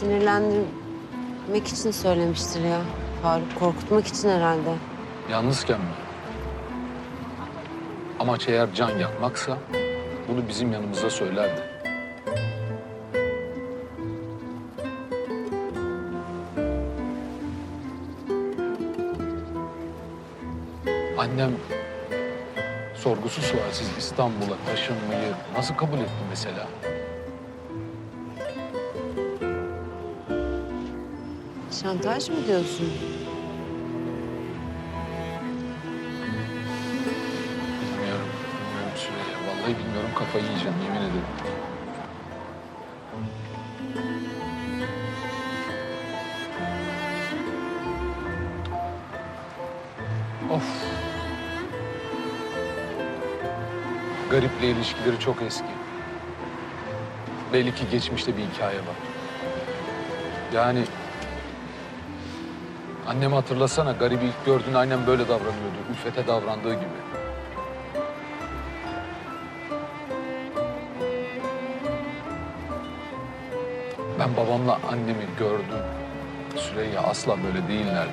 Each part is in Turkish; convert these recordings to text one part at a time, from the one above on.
Sinirlendirmek için söylemiştir ya. Faruk korkutmak için herhalde. Yalnızken mi? Amaç eğer can yakmaksa bunu bizim yanımızda söylerdi. Annem sorgusuz sualsiz İstanbul'a taşınmayı nasıl kabul etti mesela? Şantaj mı diyorsun? Bilmiyorum. Bilmiyorum Süreyya. Vallahi bilmiyorum kafayı yiyeceğim yemin ederim. Of. Gariple ilişkileri çok eski. Belli ki geçmişte bir hikaye var. Yani annemi hatırlasana garibi ilk gördüğünde aynen böyle davranıyordu. Ülfete davrandığı gibi. Ben babamla annemi gördüm. Süreyya asla böyle değillerdi.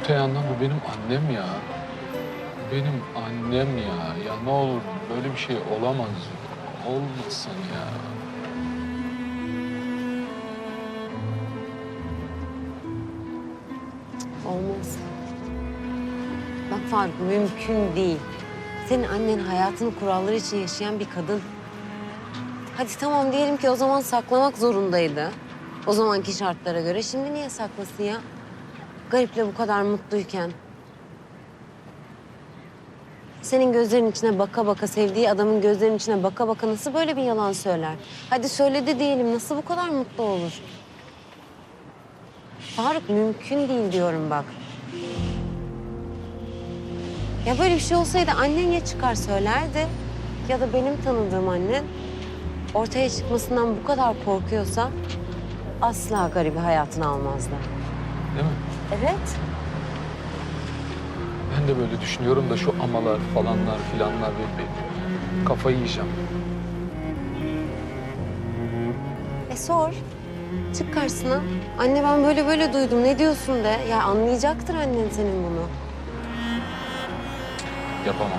Öte yandan bu benim annem ya. Benim annem ya. Ya ne olur böyle bir şey olamaz. Olmasın ya. Olmaz. Bak Faruk mümkün değil. Senin annen hayatını kuralları için yaşayan bir kadın. Hadi tamam diyelim ki o zaman saklamak zorundaydı. O zamanki şartlara göre. Şimdi niye saklasın ya? Gariple bu kadar mutluyken. Senin gözlerin içine baka baka, sevdiği adamın gözlerinin içine baka baka nasıl böyle bir yalan söyler? Hadi söyledi diyelim, nasıl bu kadar mutlu olur? Faruk mümkün değil diyorum bak. Ya böyle bir şey olsaydı annen ya çıkar söylerdi ya da benim tanıdığım annen ortaya çıkmasından bu kadar korkuyorsa asla garibi hayatına almazdı. Değil mi? Evet. Ben de böyle düşünüyorum da şu amalar falanlar filanlar ve bir kafayı yiyeceğim. E sor. Çık karşısına. Anne ben böyle böyle duydum. Ne diyorsun de. Ya anlayacaktır annen senin bunu. Yapamam.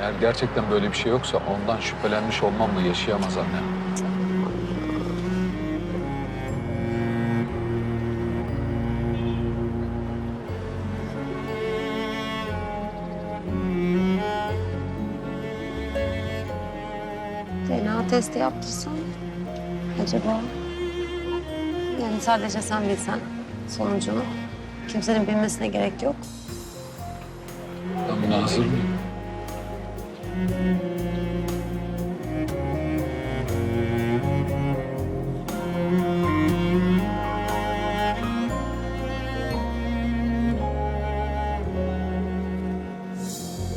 Eğer gerçekten böyle bir şey yoksa ondan şüphelenmiş olmamla yaşayamaz annem. DNA testi yaptırsan acaba yani sadece sen bilsen sonucunu kimsenin bilmesine gerek yok. Ben buna hazır mıyım?